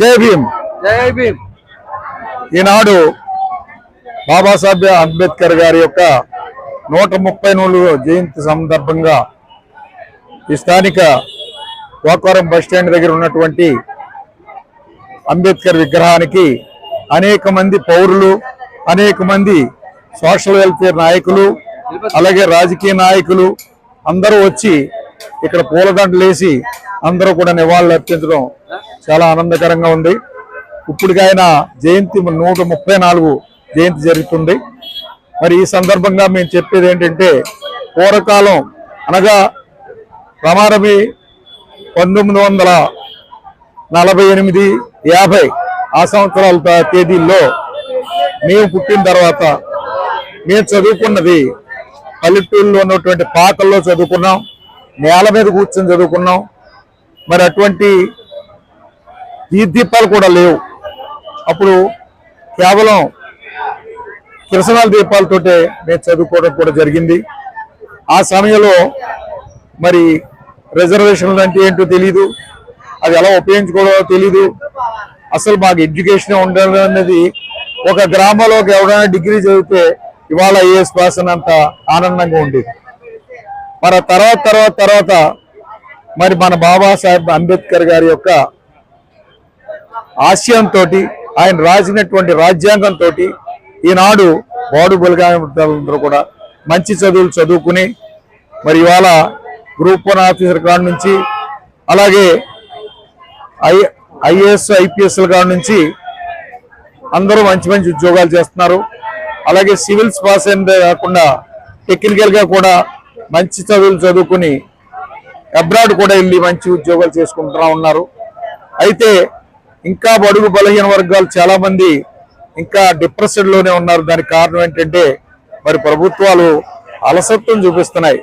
జై భీమ్. జై భీమ్. ఈనాడు బాబాసాహెబ్ అంబేద్కర్ గారి యొక్క నూట ముప్పై నాలుగు జయంతి సందర్భంగా ఈ స్థానిక గోకవరం బస్ స్టాండ్ దగ్గర ఉన్నటువంటి అంబేద్కర్ విగ్రహానికి అనేక మంది పౌరులు అనేక మంది సోషల్ వెల్ఫేర్ నాయకులు అలాగే రాజకీయ నాయకులు అందరూ వచ్చి ఇక్కడ పూలదండలు వేసి అందరూ కూడా నివాళులు అర్పించడం చాలా ఆనందకరంగా ఉంది. ఇప్పటికైనా ఆయన జయంతి నూట ముప్పై నాలుగు జయంతి జరుగుతుంది. మరి ఈ సందర్భంగా మేము చెప్పేది ఏంటంటే పూర్వకాలం అనగా రమారమి పంతొమ్మిది వందల నలభై ఎనిమిది యాభై ఆ సంవత్సరాల తేదీల్లో మేము పుట్టిన తర్వాత మేము చదువుకున్నది పల్లెటూరులో ఉన్నటువంటి పాకల్లో చదువుకున్నాం. నేల మీద కూర్చొని చదువుకున్నాం. మరి అటువంటి ఈ దీపాలు కూడా లేవు. అప్పుడు కేవలం కిరసనాల దీపాలతోటే మేము చదువుకోవడం కూడా జరిగింది. ఆ సమయంలో మరి రిజర్వేషన్లు అంటే ఏంటో తెలీదు. అది ఎలా ఉపయోగించుకోవడో తెలీదు. అసలు మాకు ఎడ్యుకేషన్ ఉండడం అనేది ఒక గ్రామంలోకి ఎవరైనా డిగ్రీ చదివితే ఇవాళ ఏ శ్వాసనంత ఆనందంగా ఉండేది. మరి తర్వాత తర్వాత తర్వాత మరి మన బాబాసాహెబ్ అంబేద్కర్ గారి యొక్క ఆశయంతో ఆయన రాసినటువంటి రాజ్యాంగంతో ఈనాడు బాడు బలిగాందరూ కూడా మంచి చదువులు చదువుకుని మరి ఇవాళ గ్రూప్ వన్ ఆఫీసర్ కాడ నుంచి అలాగే ఐ ఐఏఎస్ ఐపీఎస్ల కాడ నుంచి అందరూ మంచి మంచి ఉద్యోగాలు చేస్తున్నారు. అలాగే సివిల్స్ పాస్ అయిందే కాకుండా టెక్నికల్గా కూడా మంచి చదువులు చదువుకుని అబ్రాడ్ కూడా వెళ్ళి మంచి ఉద్యోగాలు చేసుకుంటా ఉన్నారు. అయితే ఇంకా బడుగు బలహీన వర్గాలు చాలా మంది ఇంకా డిప్రెషన్లోనే ఉన్నారు. దానికి కారణం ఏంటంటే మరి ప్రభుత్వాలు అలసత్వం చూపిస్తున్నాయి.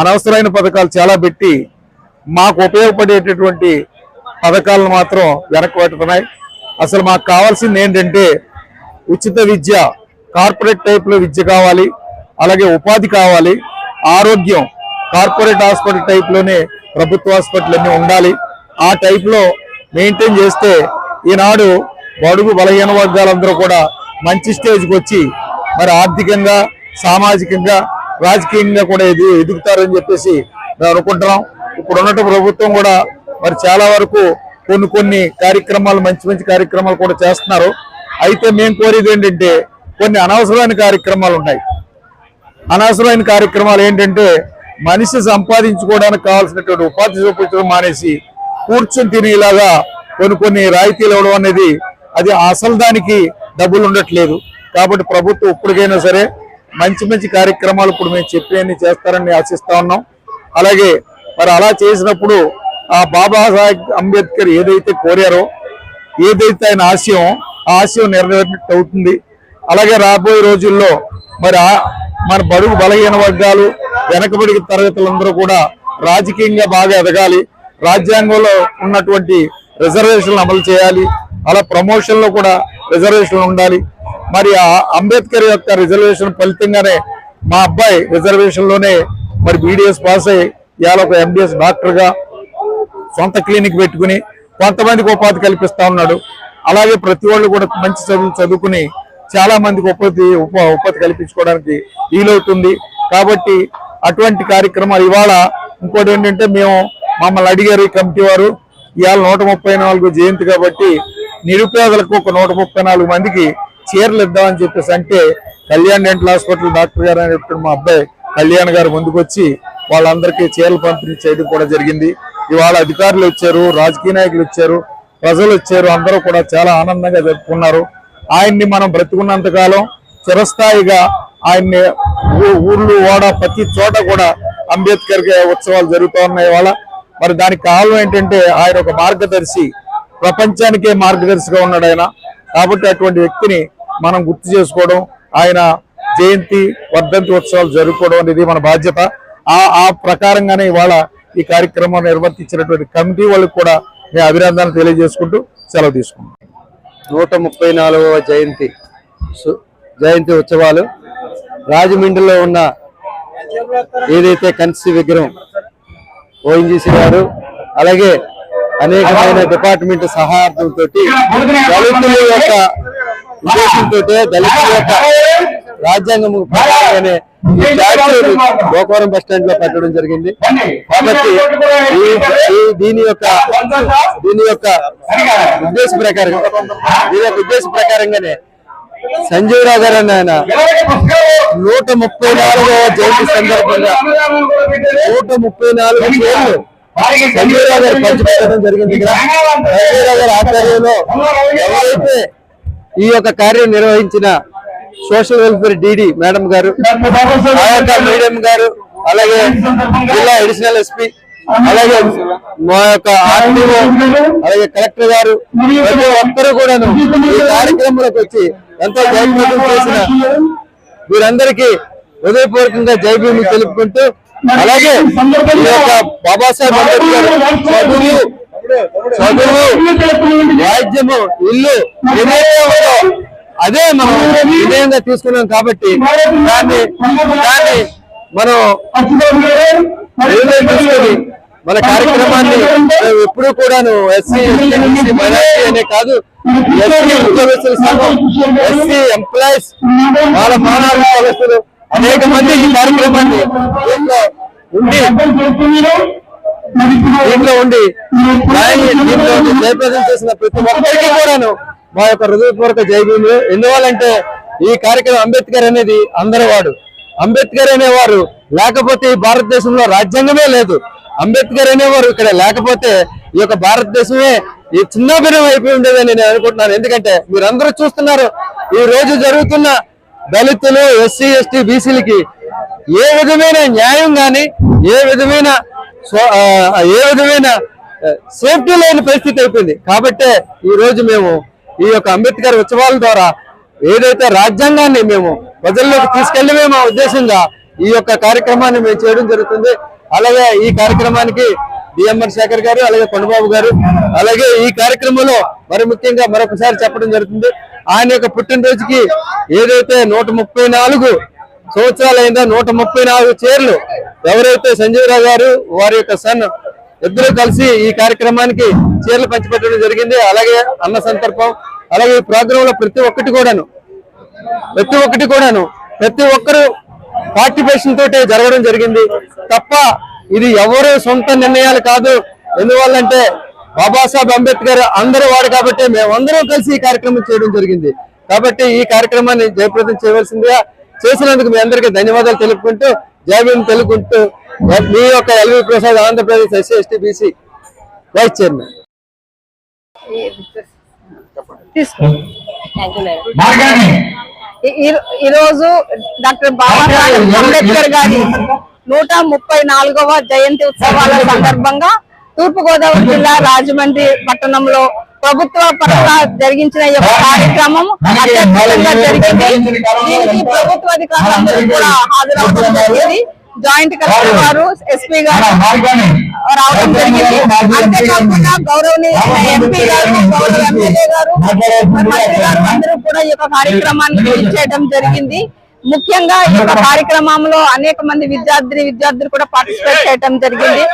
అనవసరమైన పథకాలు చాలా పెట్టి మాకు ఉపయోగపడేటటువంటి పథకాలను మాత్రం వెనక్కి పెట్టుతున్నాయి అసలు మాకు కావాల్సింది ఏంటంటే ఉచిత విద్య కార్పొరేట్ టైప్లో విద్య కావాలి అలాగే ఉపాధి కావాలి ఆరోగ్యం కార్పొరేట్ హాస్పిటల్ టైప్లోనే ప్రభుత్వ హాస్పిటల్ అన్నీ ఉండాలి. ఆ టైప్లో మెయింటైన్ చేస్తే ఈనాడు బడుగు బలహీన వర్గాలందరూ కూడా మంచి స్టేజ్కి వచ్చి మరి ఆర్థికంగా సామాజికంగా రాజకీయంగా కూడా ఎదు ఎదుగుతారని చెప్పేసి మేము అనుకుంటున్నాం. ఇప్పుడు ఉన్నట్టు ప్రభుత్వం కూడా మరి చాలా వరకు కొన్ని కొన్ని కార్యక్రమాలు మంచి మంచి కార్యక్రమాలు కూడా చేస్తున్నారు. అయితే మేము కోరేది ఏంటంటే కొన్ని అనవసరమైన కార్యక్రమాలు ఉన్నాయి. అనవసరమైన కార్యక్రమాలు ఏంటంటే మనిషి సంపాదించుకోవడానికి కావాల్సినటువంటి ఉపాధి చూపించడం మానేసి కూర్చొని తినేలాగా కొన్ని కొన్ని రాయితీలు ఇవ్వడం అనేది అది అసలు దానికి డబ్బులు ఉండట్లేదు. కాబట్టి ప్రభుత్వం ఇప్పటికైనా సరే మంచి మంచి కార్యక్రమాలు ఇప్పుడు మేము చెప్పేవన్నీ చేస్తారని ఆశిస్తా ఉన్నాం. అలాగే మరి అలా చేసినప్పుడు ఆ బాబాసాహెబ్ అంబేద్కర్ ఏదైతే కోరారో ఏదైతే ఆయన ఆశయం ఆ ఆశయం నెరవేరినట్టు అవుతుంది అలాగే రాబోయే రోజుల్లో మరి మన బడుగు బలహీన వర్గాలు వెనకబడి తరగతులందరూ కూడా రాజకీయంగా బాగా ఎదగాలి. రాజ్యాంగంలో ఉన్నటువంటి రిజర్వేషన్లు అమలు చేయాలి. అలా ప్రమోషన్లో కూడా రిజర్వేషన్లు ఉండాలి. మరి ఆ అంబేద్కర్ యొక్క రిజర్వేషన్ ఫలితంగానే మా అబ్బాయి రిజర్వేషన్లోనే మరి బీడీఎస్ పాస్ అయ్యి ఇవాళ ఒక ఎండిఎస్ డాక్టర్గా సొంత క్లినిక్ పెట్టుకుని కొంతమందికి ఉపాధి కల్పిస్తా ఉన్నాడు. అలాగే ప్రతి వాళ్ళు కూడా మంచి చదువులు చదువుకుని చాలా మందికి ఉపాధి ఉప- ఉపాధి కల్పించుకోవడానికి వీలవుతుంది. కాబట్టి అటువంటి కార్యక్రమాలు ఇవాళ ఇంకోటి ఏంటంటే మేము మమ్మల్ని అడిగారు ఈ కమిటీ వారు. ఇవాళ నూట ముప్పై జయంతి కాబట్టి నిరుపేదలకు ఒక నూట ముప్పై నాలుగు మందికి చీరలు ఇద్దామని చెప్పేసి అంటే కళ్యాణ్ డెంటల్ హాస్పిటల్ డాక్టర్ గారు అనేటువంటి మా అబ్బాయి కళ్యాణ్ గారు ముందుకొచ్చి వాళ్ళందరికీ చీరలు పంపిణీ చేయడం కూడా జరిగింది. ఇవాళ అధికారులు వచ్చారు రాజకీయ నాయకులు వచ్చారు ప్రజలు వచ్చారు అందరూ కూడా చాలా ఆనందంగా జరుపుకున్నారు. ఆయన్ని మనం బ్రతుకున్నంత కాలం చిరస్థాయిగా ఆయన్ని ఊర్లు ఓడ ప్రతి చోట కూడా అంబేద్కర్ ఉత్సవాలు జరుగుతూ ఉన్నాయి ఇవాళ. మరి దానికి కారణం ఏంటంటే ఆయన ఒక మార్గదర్శి ప్రపంచానికే మార్గదర్శిగా ఉన్నాడు ఆయన. కాబట్టి అటువంటి వ్యక్తిని మనం గుర్తు చేసుకోవడం ఆయన జయంతి వర్ధంతి ఉత్సవాలు జరుపుకోవడం అనేది మన బాధ్యత. ఆ ఆ ప్రకారంగానే ఇవాళ ఈ కార్యక్రమం నిర్వర్తించినటువంటి కమిటీ వాళ్ళకి కూడా మేము అభినందనలు తెలియజేసుకుంటూ సెలవు తీసుకుంటాం నూట ముప్పై నాలుగవ జయంతి జయంతి ఉత్సవాలు రాజమండ్రిలో ఉన్న ఏదైతే కన్సి విగ్రహం ఓఎన్జీసీ గారు అలాగే అనేకమైన డిపార్ట్మెంట్ సహాయంతో దళితుల యొక్క ఉద్దేశంతో దళితుల యొక్క రాజ్యాంగం ప్రకారంగానే ఈ గోకవరం బస్ స్టాండ్లో పెట్టడం జరిగింది. కాబట్టి ఈ- దీని యొక్క దీని యొక్క ఉద్దేశ ప్రకారం దీని యొక్క ఉద్దేశ ప్రకారంగానే సంజీవ్ రావు గారు అనే ఆయన నూట ముప్పై నాలుగవ జయంతి సందర్భంగా నూట ముప్పై నాలుగు పేర్లు సంజయ్ రావు గారు పంచిపెట్టడం జరిగింది ఇక్కడ. సంజయ్ రావు గారి ఆధ్వర్యంలో ఎవరైతే ఈ యొక్క కార్యం నిర్వహించిన సోషల్ వెల్ఫేర్ డిడి మేడం గారు ఆ యొక్క గారు అలాగే జిల్లా అడిషనల్ ఎస్పీ అలాగే మా యొక్క ఆర్టీఓ అలాగే కలెక్టర్ గారు ప్రతి ఒక్కరు కూడాను ఈ కార్యక్రమంలోకి వచ్చి ఎంతో జయప్రదం చేసిన వీరందరికీ హృదయపూర్వకంగా జై భీమి తెలుపుకుంటూ అలాగే ఈ యొక్క బాబాసాహెబ్ అంబేద్కర్ చదువు చదువు రాజ్యము ఇల్లు ఏదైతే అదే మనం విజయంగా తీసుకున్నాం కాబట్టి దాన్ని దాన్ని మనం తీసుకొని మన కార్యక్రమాన్ని ఎప్పుడు ఎప్పుడూ కూడాను ఎస్సీ ఎస్టీ మైనార్టీ అనే కాదు ఎస్సీ ఉద్యోగస్తుల సంఘం ఎస్సీ ఎంప్లాయీస్ వాళ్ళ మానవ ఉద్యోగస్తులు అనేక మంది ఈ కార్యక్రమాన్ని ఉండి దీంట్లో ఉండి దీంట్లో జయప్రదం చేసిన ప్రతి ఒక్కరికి కూడాను మా యొక్క హృదయపూర్వక జయభూములు. ఎందువల్లంటే ఈ కార్యక్రమం అంబేద్కర్ అనేది అందరి వాడు. అంబేద్కర్ అనేవారు లేకపోతే ఈ భారతదేశంలో రాజ్యాంగమే లేదు. అంబేద్కర్ అనేవారు ఇక్కడ లేకపోతే ఈ యొక్క భారతదేశమే ఈ చిన్నాభిన్నం అయిపోయి ఉండేదని నేను అనుకుంటున్నాను. ఎందుకంటే మీరందరూ చూస్తున్నారు ఈ రోజు జరుగుతున్న దళితులు ఎస్సీ ఎస్టీ బీసీలకి ఏ విధమైన న్యాయం గాని ఏ విధమైన ఏ విధమైన సేఫ్టీ లేని పరిస్థితి అయిపోయింది. కాబట్టే ఈ రోజు మేము ఈ యొక్క అంబేద్కర్ ఉత్సవాల ద్వారా ఏదైతే రాజ్యాంగాన్ని మేము ప్రజల్లోకి తీసుకెళ్ళమే మా ఉద్దేశంగా ఈ యొక్క కార్యక్రమాన్ని మేము చేయడం జరుగుతుంది. అలాగే ఈ కార్యక్రమానికి డిఎంఆర్ శేఖర్ గారు అలాగే కొండబాబు గారు అలాగే ఈ కార్యక్రమంలో మరి ముఖ్యంగా మరొకసారి చెప్పడం జరుగుతుంది. ఆయన యొక్క పుట్టినరోజుకి ఏదైతే నూట ముప్పై నాలుగు సంవత్సరాలైందో నూట ముప్పై నాలుగు చీరలు ఎవరైతే సంజీవ్ రావు గారు వారి యొక్క సన్ ఇద్దరు కలిసి ఈ కార్యక్రమానికి చీరలు పంచిపెట్టడం జరిగింది. అలాగే అన్న సందర్భం అలాగే ఈ ప్రోగ్రామ్లో ప్రతి ఒక్కటి కూడాను ప్రతి ఒక్కటి కూడాను ప్రతి ఒక్కరు పార్టిసిపేషన్ తోటే జరగడం జరిగింది. తప్ప ఇది ఎవరు సొంత నిర్ణయాలు కాదు. ఎందువల్లంటే బాబాసాహెబ్ అంబేద్కర్ అందరూ వాడు కాబట్టి మేమందరం కలిసి ఈ కార్యక్రమం చేయడం జరిగింది. కాబట్టి ఈ కార్యక్రమాన్ని జయప్రదం చేయవలసిందిగా చేసినందుకు మీ అందరికీ ధన్యవాదాలు తెలుపుకుంటూ జయభీం తెలుపుకుంటూ మీ యొక్క LV Prasad Andhra Pradesh SC ST BC vice chairman. తీసుకో. ఈ- రోజు డాక్టర్ బాబాసాహెబ్ అంబేద్కర్ గారి నూట ముప్పై నాలుగవ జయంతి ఉత్సవాల సందర్భంగా తూర్పు గోదావరి జిల్లా రాజమండ్రి పట్టణంలో ప్రభుత్వ పరంగా జరిగించిన ఈ యొక్క కార్యక్రమం అత్యద్భుతంగా జరిగింది. దీనికి ప్రభుత్వ అధికారులందరూ కూడా హాజరవడం జరిగింది. జాయింట్ కలెక్టర్ గారు ఎస్పీ గారు రావడం జరిగింది. అంతేకాకుండా గౌరవనీయ ఎంపీ గారు గౌరవ ఎమ్మెల్యే గారు మంత్రి గారు అందరూ కూడా ఈ యొక్క కార్యక్రమాన్ని చేయడం జరిగింది. ముఖ్యంగా ఈ యొక్క కార్యక్రమంలో అనేక మంది విద్యార్థి విద్యార్థులు కూడా పార్టిసిపేట్ చేయడం జరిగింది.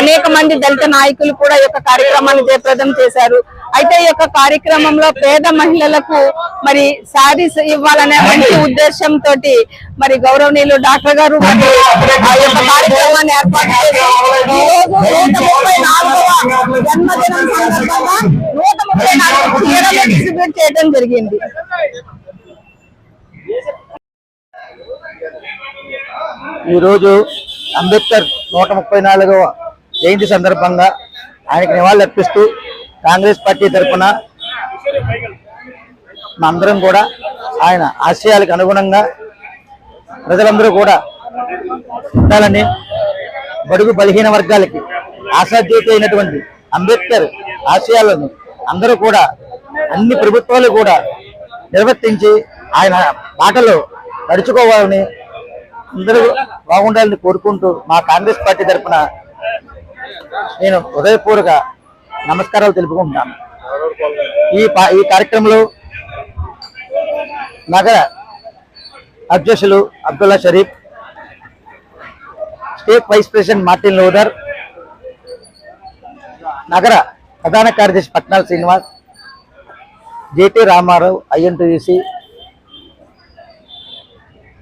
అనేక మంది దళిత నాయకులు కూడా ఈ యొక్క కార్యక్రమాన్ని జయప్రదం చేశారు. అయితే ఈ యొక్క కార్యక్రమంలో పేద మహిళలకు మరి శారీస్ ఇవ్వాలనే మంచి ఉద్దేశంతో మరి గౌరవనీయులు డాక్టర్ గారు ఆ యొక్క కార్యక్రమాన్ని ఏర్పాటు డిస్ట్రిబ్యూట్ చేయడం జరిగింది. ఈరోజు అంబేద్కర్ నూట ముప్పై నాలుగవ జయంతి సందర్భంగా ఆయనకు నివాళులర్పిస్తూ కాంగ్రెస్ పార్టీ తరఫున అందరం కూడా ఆయన ఆశయాలకు అనుగుణంగా ప్రజలందరూ కూడా ఉండాలని బడుగు బలహీన వర్గాలకి ఆశాజ్యోతి అయినటువంటి అంబేద్కర్ ఆశయాలను అందరూ కూడా అన్ని ప్రభుత్వాలు కూడా నిర్వర్తించి ఆయన బాటలో నడుచుకోవాలని అందరూ బాగుండాలని కోరుకుంటూ మా కాంగ్రెస్ పార్టీ తరఫున నేను హృదయపూర్వక నమస్కారాలు తెలుపుకుంటున్నాను. ఈ పా- ఈ కార్యక్రమంలో నగర అధ్యక్షులు Abdullah Sharif state vice president Martin లోదర్ నగర ప్రధాన కార్యదర్శి పట్నాల శ్రీనివాస్ జేటీ రామారావు ఐఎన్టీసీ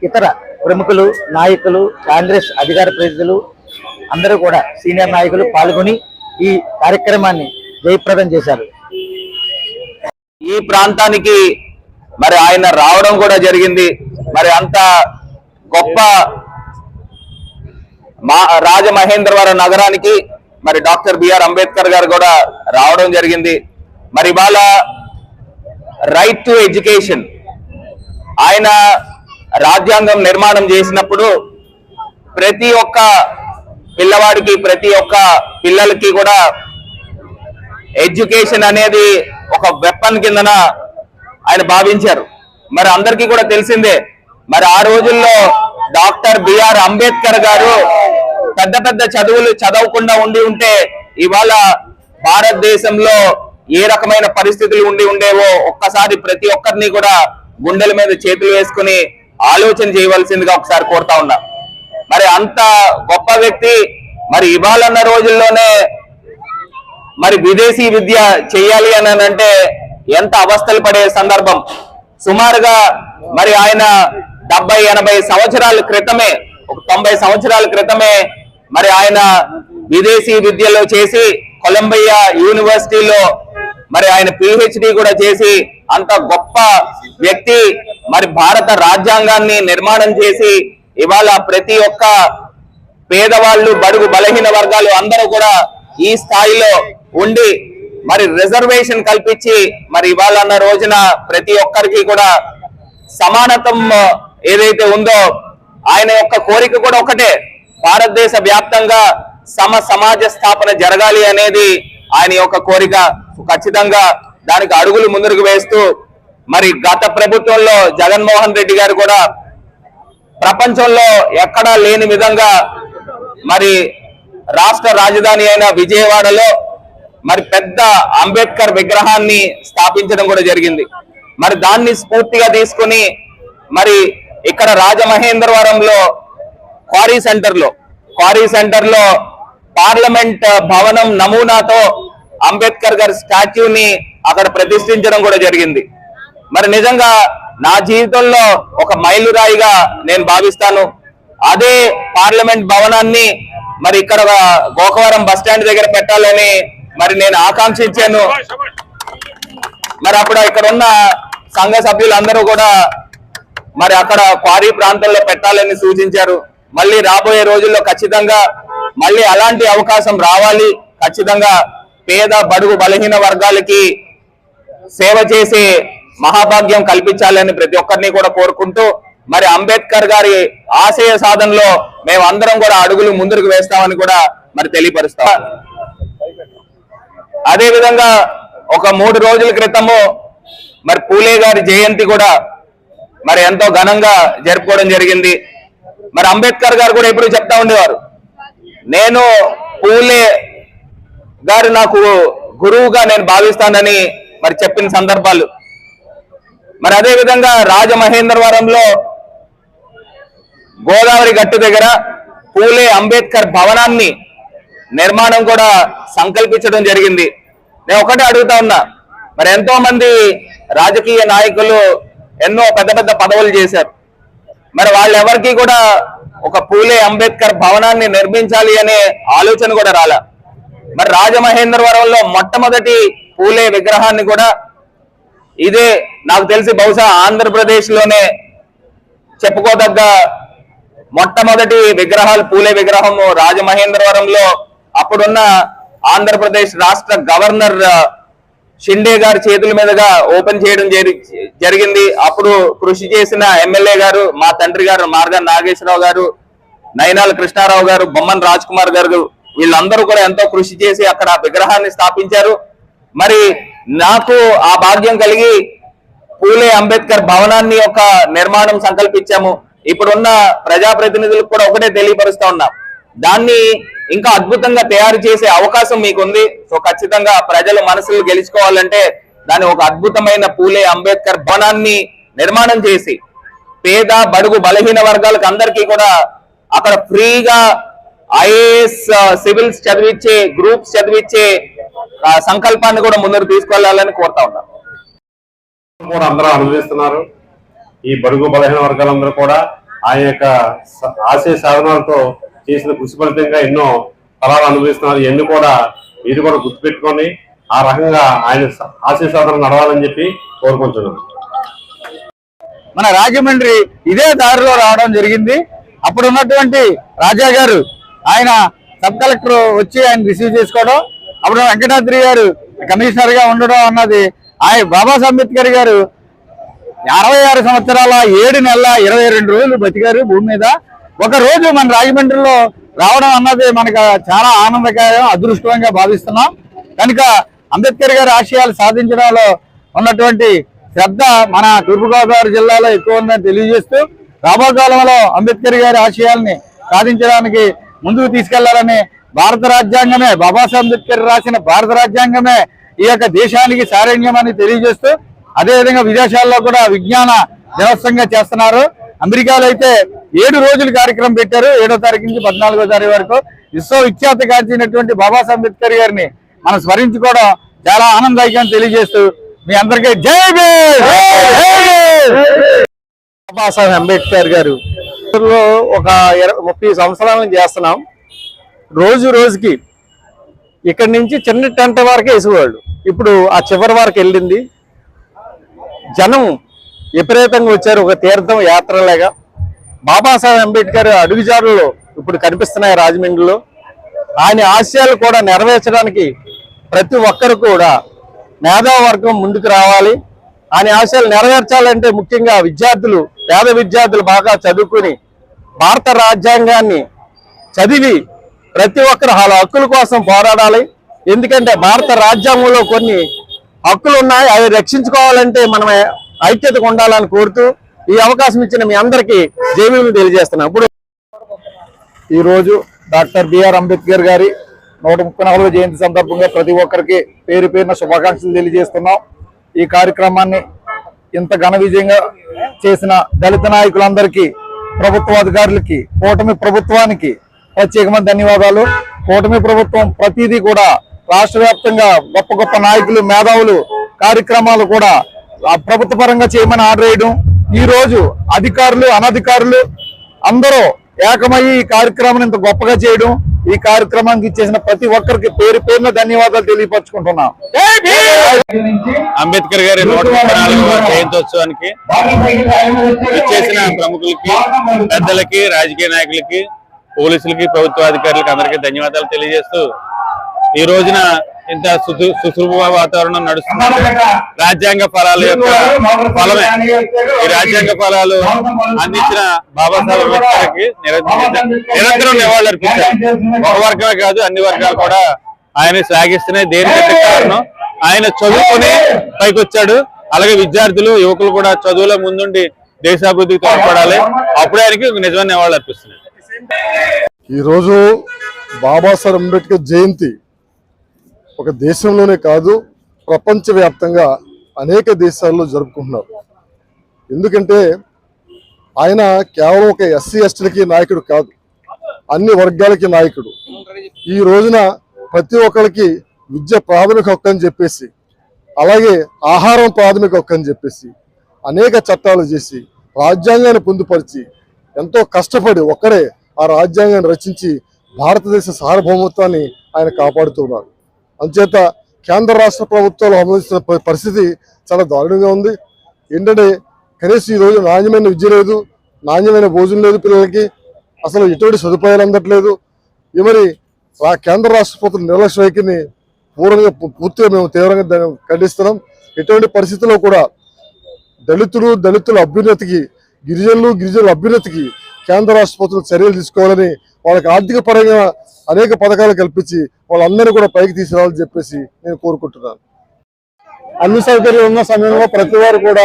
ఇతర ప్రముఖులు నాయకులు కాంగ్రెస్ అధికార ప్రతినిధులు అందరూ కూడా సీనియర్ నాయకులు పాల్గొని ఈ కార్యక్రమాన్ని జయప్రదం చేశారు. ఈ ప్రాంతానికి మరి ఆయన రావడం కూడా జరిగింది. మరి అంత గొప్ప మా రాజమహేంద్రవరం నగరానికి మరి డాక్టర్ బిఆర్ అంబేద్కర్ గారు కూడా రావడం జరిగింది. మరి ఇవాళ రైట్ టు ఎడ్యుకేషన్. ఆయన రాజ్యాంగం నిర్మాణం చేసినప్పుడు ప్రతి ఒక్క పిల్లవాడికి ప్రతి ఒక్క పిల్లలకి కూడా ఎడ్యుకేషన్ అనేది ఒక వెపన్ కిందన ఆయన భావించారు. మరి అందరికీ కూడా తెలిసిందే మరి ఆ రోజుల్లో డాక్టర్ బిఆర్ అంబేద్కర్ గారు పెద్ద పెద్ద చదువులు చదవకుండా ఉండి ఉంటే ఇవాళ భారతదేశంలో ఏ రకమైన పరిస్థితులు ఉండి ఉండేవో ఒక్కసారి ప్రతి ఒక్కరిని కూడా గుండెల మీద చేతులు వేసుకుని ఆలోచన చేయవలసిందిగా ఒకసారి కోరుతా ఉన్నా. మరి అంత గొప్ప వ్యక్తి మరి ఇవాళన్న రోజుల్లోనే మరి విదేశీ విద్య చేయాలి అని అంటే ఎంత అవస్థలు పడే సందర్భం. సుమారుగా మరి ఆయన డెబ్బై ఎనభై సంవత్సరాల క్రితమే ఒక తొంభై సంవత్సరాల క్రితమే మరి ఆయన విదేశీ విద్యలో చేసి కొలంబియా యూనివర్సిటీలో మరి ఆయన పిహెచ్డి కూడా చేసి అంత గొప్ప వ్యక్తి మరి భారత రాజ్యాంగాన్ని నిర్మాణం చేసి ఇవాళ ప్రతి ఒక్క పేదవాళ్ళు బడుగు బలహీన వర్గాలు అందరూ కూడా ఈ స్థాయిలో ఉండి మరి రిజర్వేషన్ కల్పించి మరి ఇవాళ అన్న రోజున ప్రతి ఒక్కరికి కూడా సమానత్వం ఏదైతే ఉందో ఆయన యొక్క కోరిక కూడా ఒకటే. భారతదేశ వ్యాప్తంగా సమ సమాజ స్థాపన జరగాలి అనేది ఆయన యొక్క కోరిక. ఖచ్చితంగా దానికి అడుగులు ముందుకు వేస్తూ మరి గత ప్రభుత్వంలో జగన్మోహన్ రెడ్డి గారు కూడా ప్రపంచంలో ఎక్కడా లేని విధంగా మరి రాష్ట్ర రాజధాని అయిన విజయవాడలో మరి పెద్ద అంబేద్కర్ విగ్రహాన్ని స్థాపించడం కూడా జరిగింది. మరి దాన్ని స్ఫూర్తిగా తీసుకుని మరి ఇక్కడ రాజమహేంద్రవరంలో క్వారీ సెంటర్లో క్వారీ సెంటర్లో పార్లమెంట్ భవనం నమూనాతో అంబేద్కర్ గారి స్టాచ్యూని అక్కడ ప్రతిష్ఠించడం కూడా జరిగింది. మరి నిజంగా నా జీవితంలో ఒక మైలురాయిగా నేను భావిస్తాను. అదే పార్లమెంట్ భవనాన్ని మరి ఇక్కడ గోకవరం బస్ స్టాండ్ దగ్గర పెట్టాలని మరి నేను ఆకాంక్షించాను. మరి అప్పుడు ఇక్కడ ఉన్న సంఘ సభ్యులందరూ కూడా మరి అక్కడ క్వారీ ప్రాంతంలో పెట్టాలని సూచించారు. మళ్ళీ రాబోయే రోజుల్లో ఖచ్చితంగా మళ్ళీ అలాంటి అవకాశం రావాలి. ఖచ్చితంగా పేద బడుగు బలహీన వర్గాలకి సేవ చేసే మహాభాగ్యం కల్పించాలని ప్రతి ఒక్కరిని కూడా కోరుకుంటూ మరి అంబేద్కర్ గారి ఆశయ సాధనలో మేము అందరం కూడా అడుగులు ముందుకు వేస్తామని కూడా మరి తెలియపరుస్తాం. అదే విధంగా ఒక మూడు రోజుల క్రితము మరి పూలే గారి జయంతి కూడా మరి ఎంతో ఘనంగా జరుపుకోవడం జరిగింది. మరి అంబేద్కర్ గారు కూడా ఎప్పుడు చెప్తా ఉండేవారు నేను పూలే గారు నాకు గురువుగా నేను భావిస్తానని మరి చెప్పిన సందర్భాలు. మరి అదే విధంగా రాజమహేంద్రవరంలో గోదావరి గట్టు దగ్గర పూలే అంబేద్కర్ భవనాన్ని నిర్మాణం కూడా సంకల్పించడం జరిగింది. నేను ఒకటే అడుగుతా ఉన్నా మరి ఎంతో మంది రాజకీయ నాయకులు ఎన్నో పెద్ద పెద్ద పదవులు చేశారు. మరి వాళ్ళెవరికి కూడా ఒక పూలే అంబేద్కర్ భవనాన్ని నిర్మించాలి అనే ఆలోచన కూడా రాలా. మరి రాజమహేంద్రవరంలో మొట్టమొదటి పూలే విగ్రహాన్ని కూడా ఇదే నాకు తెలిసి బహుశా ఆంధ్రప్రదేశ్లోనే చెప్పుకోదగ్గ మొట్టమొదటి విగ్రహాలు పూలే విగ్రహము రాజమహేంద్రవరంలో అప్పుడున్న ఆంధ్రప్రదేశ్ రాష్ట్ర గవర్నర్ షిండే గారి చేతుల మీదుగా ఓపెన్ చేయడం జరి- జరిగింది. అప్పుడు కృషి చేసిన ఎమ్మెల్యే గారు మా తండ్రి గారు మార్గా నాగేశ్వరరావు గారు నయనాల కృష్ణారావు గారు బొమ్మన్ రాజ్ కుమార్ గారు వీళ్ళందరూ కూడా ఎంతో కృషి చేసి అక్కడ విగ్రహాన్ని స్థాపించారు. మరి నాకు ఆ భాగ్యం కలిగి పూలే అంబేద్కర్ భవనాన్ని ఒక నిర్మాణం సంకల్పించాము. ఇప్పుడున్న ప్రజాప్రతినిధులకు కూడా ఒకటే తెలియపరుస్తా ఉన్నాం. దాన్ని ఇంకా అద్భుతంగా తయారు చేసే అవకాశం మీకుంది. సో ఖచ్చితంగా ప్రజల మనసులు గెలుచుకోవాలంటే దాని ఒక అద్భుతమైన పూలే అంబేద్కర్ భవనాన్ని నిర్మాణం చేసి పేద బడుగు బలహీన వర్గాలకు అందరికీ కూడా అక్కడ ఫ్రీగా ఐఏఎస్ సివిల్స్ చదివించే గ్రూప్స్ చదివించే సంకల్పాన్ని కూడా ముందుకు తీసుకెళ్ళాలని కోరుతా ఉన్నాం. కూడా అందరూ అనుభవిస్తున్నారు ఈ బడుగు బలహీన వర్గాలందరూ కూడా ఆయన యొక్క ఆశయ సాధనాలతో చేసిన కృషి ఫలితంగా ఎన్నో ఫలాలు అనుభవిస్తున్నారు. ఇవన్నీ కూడా మీరు కూడా గుర్తుపెట్టుకొని ఆ రకంగా ఆయన ఆశయ సాధన నడవాలని చెప్పి కోరుకుంటున్నాను మన రాజమండ్రి ఇదే దారిలో రావడం జరిగింది. అప్పుడు ఉన్నటువంటి రాజా గారు ఆయన సబ్ కలెక్టర్ వచ్చి ఆయన రిసీవ్ చేసుకోవడం అప్పుడు వెంకటాద్రి గారు కమిషనర్గా ఉండడం అన్నది ఆయన బాబాసాహెబ్ అంబేద్కర్ గారు అరవై ఆరు సంవత్సరాల ఏడు నెలల ఇరవై రెండు రోజులు బతికారు భూమి మీద. ఒక రోజు మన రాజమండ్రిలో రావడం అన్నది మనకు చాలా ఆనందకరం అదృష్టంగా భావిస్తున్నాం. కనుక అంబేద్కర్ గారి ఆశయాలు సాధించడంలో ఉన్నటువంటి శ్రద్ధ మన తూర్పుగోదావరి జిల్లాలో ఎక్కువ ఉందని తెలియజేస్తూ రాబో కాలంలో అంబేద్కర్ గారి ఆశయాల్ని సాధించడానికి ముందుకు తీసుకెళ్ళాలని భారత రాజ్యాంగమే బాబాసాహెబ్ అంబేద్కర్ రాసిన భారత రాజ్యాంగమే ఈ యొక్క దేశానికి సారణ్యం అని తెలియజేస్తూ అదేవిధంగా విదేశాల్లో కూడా విజ్ఞాన దినోత్సవంగా చేస్తున్నారు. అమెరికాలో అయితే ఏడు రోజులు కార్యక్రమం పెట్టారు. ఏడో తారీఖు నుంచి పద్నాలుగో తారీఖు వరకు విశ్వవిఖ్యాత గాంచినటువంటి బాబాసాహెబ్ అంబేద్కర్ గారిని మనం స్మరించుకోవడం చాలా ఆనందదాయకం తెలియజేస్తూ మీ అందరికీ జై! బాబాసాహెబ్ అంబేద్కర్ గారు లో ఒక ఇరవై ముప్పై సంవత్సరాల చేస్తున్నాం. రోజు రోజుకి ఇక్కడి నుంచి చిన్న టెంట్ వరకే వేసేవాళ్ళు. ఇప్పుడు ఆ చివరి వరకు వెళ్ళింది. జనం విపరీతంగా వచ్చారు ఒక తీర్థం యాత్రలాగా. బాబాసాహెబ్ అంబేద్కర్ అడుగుజాడలు ఇప్పుడు కనిపిస్తున్నాయి రాజమండ్రిలో. ఆయన ఆశయాలు కూడా నెరవేర్చడానికి ప్రతి ఒక్కరు కూడా మేధావర్గం ముందుకు రావాలి. అనే ఆశయాలు నెరవేర్చాలంటే ముఖ్యంగా విద్యార్థులు పేద విద్యార్థులు బాగా చదువుకుని భారత రాజ్యాంగాన్ని చదివి ప్రతి ఒక్కరు వాళ్ళ హక్కుల కోసం పోరాడాలి. ఎందుకంటే భారత రాజ్యాంగంలో కొన్ని హక్కులు ఉన్నాయి. అవి రక్షించుకోవాలంటే మనం ఐక్యతగా ఉండాలని కోరుతూ ఈ అవకాశం ఇచ్చిన మీ అందరికీ జైవీలు తెలియజేస్తున్నాం. ఇప్పుడు ఈ రోజు డాక్టర్ బిఆర్ అంబేద్కర్ గారి నూట ముప్పై నాలుగో జయంతి సందర్భంగా ప్రతి ఒక్కరికి పేరు పేరున శుభాకాంక్షలు తెలియజేస్తున్నాం. ఈ కార్యక్రమాన్ని ఇంత ఘన విజయంగా చేసిన దళిత నాయకులందరికీ ప్రభుత్వ అధికారులకి కూటమి ప్రభుత్వానికి ప్రత్యేకమైన ధన్యవాదాలు. కూటమి ప్రభుత్వం ప్రతిదీ కూడా రాష్ట్ర వ్యాప్తంగా గొప్ప గొప్ప నాయకులు మేధావులు కార్యక్రమాలు కూడా ప్రభుత్వ పరంగా చేయమని ఆర్డర్ వేయడం. ఈ రోజు అధికారులు అనధికారులు అందరూ ఏకమయ్యి ఈ కార్యక్రమం ఇంత గొప్పగా చేయడం. ఈ కార్యక్రమానికి ఇచ్చేసిన ప్రతి ఒక్కరికి పేరు పేరున ధన్యవాదాలు తెలియపరచుకుంటున్నాం. అంబేద్కర్ గారి నూట జయంతోత్సవానికి ఇచ్చేసిన ప్రముఖులకి పెద్దలకి రాజకీయ నాయకులకి పోలీసులకి ప్రభుత్వ అధికారులకి అందరికీ ధన్యవాదాలు తెలియజేస్తూ ఈ రోజున ఇంత సుసు- సుశృభ వాతావరణం నడుస్తుంది. రాజ్యాంగ ఫలాల యొక్క ఫలమే. ఈ రాజ్యాంగ ఫలాలు అందించిన బాబాసాహెబ్ అంబేద్కర్కి నిరంతరం నివాళులు అర్పించారు. ఒక వర్గమే కాదు అన్ని వర్గాలు కూడా ఆయన శ్లాఘిస్తున్నాయి దేనికి కారణం ఆయన చదువుకొని పైకి వచ్చాడు అలాగే విద్యార్థులు యువకులు కూడా చదువులో ముందుండి దేశాభివృద్ధికి తోడ్పడాలి. అప్పుడే ఆయనకి నిజమైన నివాళులు అర్పిస్తున్నారు ఈరోజు బాబాసాహెబ్ అంబేద్కర్ జయంతి ఒక దేశంలోనే కాదు ప్రపంచవ్యాప్తంగా అనేక దేశాల్లో జరుపుకుంటున్నారు. ఎందుకంటే ఆయన కేవలం ఒక ఎస్సీ ఎస్టీలకి నాయకుడు కాదు అన్ని వర్గాలకి నాయకుడు. ఈ రోజున ప్రతి ఒక్కరికి విద్య ప్రాథమిక హక్కు అని చెప్పేసి అలాగే ఆహారం ప్రాథమిక హక్కు అని చెప్పేసి అనేక చట్టాలు చేసి రాజ్యాంగాన్ని పొందుపరిచి ఎంతో కష్టపడి ఒక్కడే ఆ రాజ్యాంగాన్ని రచించి భారతదేశ సార్వభౌమత్వాన్ని ఆయన కాపాడుతున్నారు. అంచేత కేంద్ర రాష్ట్ర ప్రభుత్వాలు అమలుస్తున్న పరిస్థితి చాలా దారుణంగా ఉంది. ఏంటంటే కనీసం ఈ రోజు నాణ్యమైన విద్య లేదు నాణ్యమైన భోజనం లేదు పిల్లలకి అసలు ఎటువంటి సదుపాయాలు అందట్లేదు. ఇవి మరి కేంద్ర రాష్ట్ర ప్రభుత్వం నిర్లక్ష్య వైఖరిని పూర్వంగా పూర్తిగా మేము తీవ్రంగా ఖండిస్తున్నాం. ఎటువంటి పరిస్థితుల్లో కూడా దళితులు దళితుల అభ్యున్నతికి గిరిజనులు గిరిజనుల అభ్యున్నతికి కేంద్ర రాష్ట్ర ప్రభుత్వం చర్యలు తీసుకోవాలని వాళ్ళకి ఆర్థిక పరంగా అనేక పథకాలు కల్పించి వాళ్ళందరినీ కూడా పైకి తీసుకురావాలని చెప్పేసి నేను కోరుకుంటున్నాను. అన్ని సౌకర్యాలు ఉన్న సమయంలో ప్రతి వారు కూడా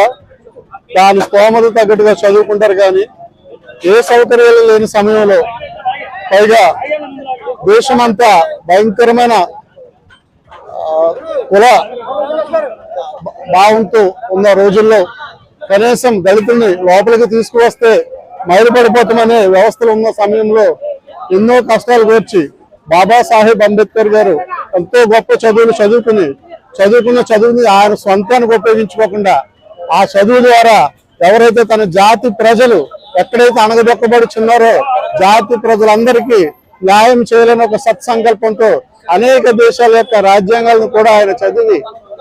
దాని స్తోమత తగ్గట్టుగా చదువుకుంటారు కానీ ఏ సౌకర్యాలు లేని సమయంలో పైగా దేశమంతా భయంకరమైన కుల భావంతో ఉన్న రోజుల్లో కనీసం దళితుల్ని లోపలికి తీసుకువస్తే మైలుపడిపోతామనే వ్యవస్థలు ఉన్న సమయంలో ఎన్నో కష్టాలు కోర్చి బాబాసాహెబ్ అంబేద్కర్ గారు ఎంతో గొప్ప చదువులు చదువుకుని చదువుకున్న చదువుని ఆయన సొంతానికి ఉపయోగించుకోకుండా ఆ చదువు ద్వారా ఎవరైతే తన జాతి ప్రజలు ఎక్కడైతే అణగదొక్కబడుచున్నారో జాతి ప్రజలందరికీ న్యాయం చేయలేని ఒక సత్సంకల్పంతో అనేక దేశాల యొక్క రాజ్యాంగాలను కూడా ఆయన చదివి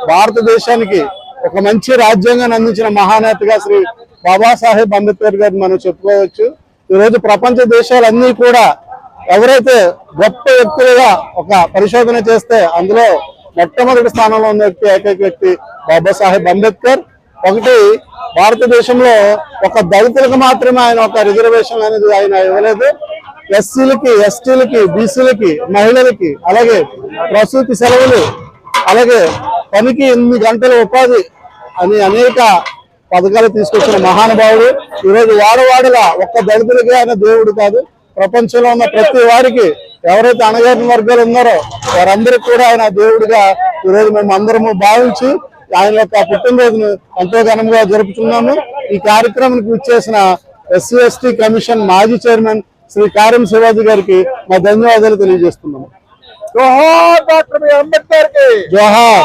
భారతదేశానికి ఒక మంచి రాజ్యాంగాన్ని అందించిన మహానేతగా శ్రీ బాబాసాహెబ్ అంబేద్కర్ గారిని మనం చెప్పుకోవచ్చు. ఈరోజు ప్రపంచ దేశాలన్నీ కూడా ఎవరైతే గొప్ప వ్యక్తులుగా ఒక పరిశోధన చేస్తే అందులో మొట్టమొదటి స్థానంలో ఉన్న వ్యక్తి ఏకైక వ్యక్తి బాబాసాహెబ్ అంబేద్కర్. ఒకటి భారతదేశంలో ఒక దళితులకు మాత్రమే ఆయన ఒక రిజర్వేషన్ అనేది ఆయన ఇవ్వలేదు. ఎస్సీలకి ఎస్టీలకి బీసీలకి మహిళలకి అలాగే ప్రసూతి సెలవులు అలాగే పనికి ఎనిమిది గంటల ఉపాధి అని అనేక పథకాలు తీసుకొచ్చిన మహానుభావుడు. ఈరోజు వాడవాడలా ఒక్క దళితులకి ఆయన దేవుడు కాదు. ప్రపంచంలో ఉన్న ప్రతి వారికి ఎవరైతే అణగారిన వర్గాలు ఉన్నారో వారందరికీ కూడా ఆయన దేవుడిగా ఈరోజు మేము అందరము భావించి ఆయన యొక్క పుట్టినరోజును ఎంతో ఘనంగా జరుపుతున్నాము. ఈ కార్యక్రమానికి ఇచ్చేసిన ఎస్సీ ఎస్టీ కమిషన్ మాజీ చైర్మన్ శ్రీ కార్యం శివాజీ గారికి మా ధన్యవాదాలు తెలియజేస్తున్నాము. జోహార్ డాక్టర్ అంబేద్కర్ జోహార్.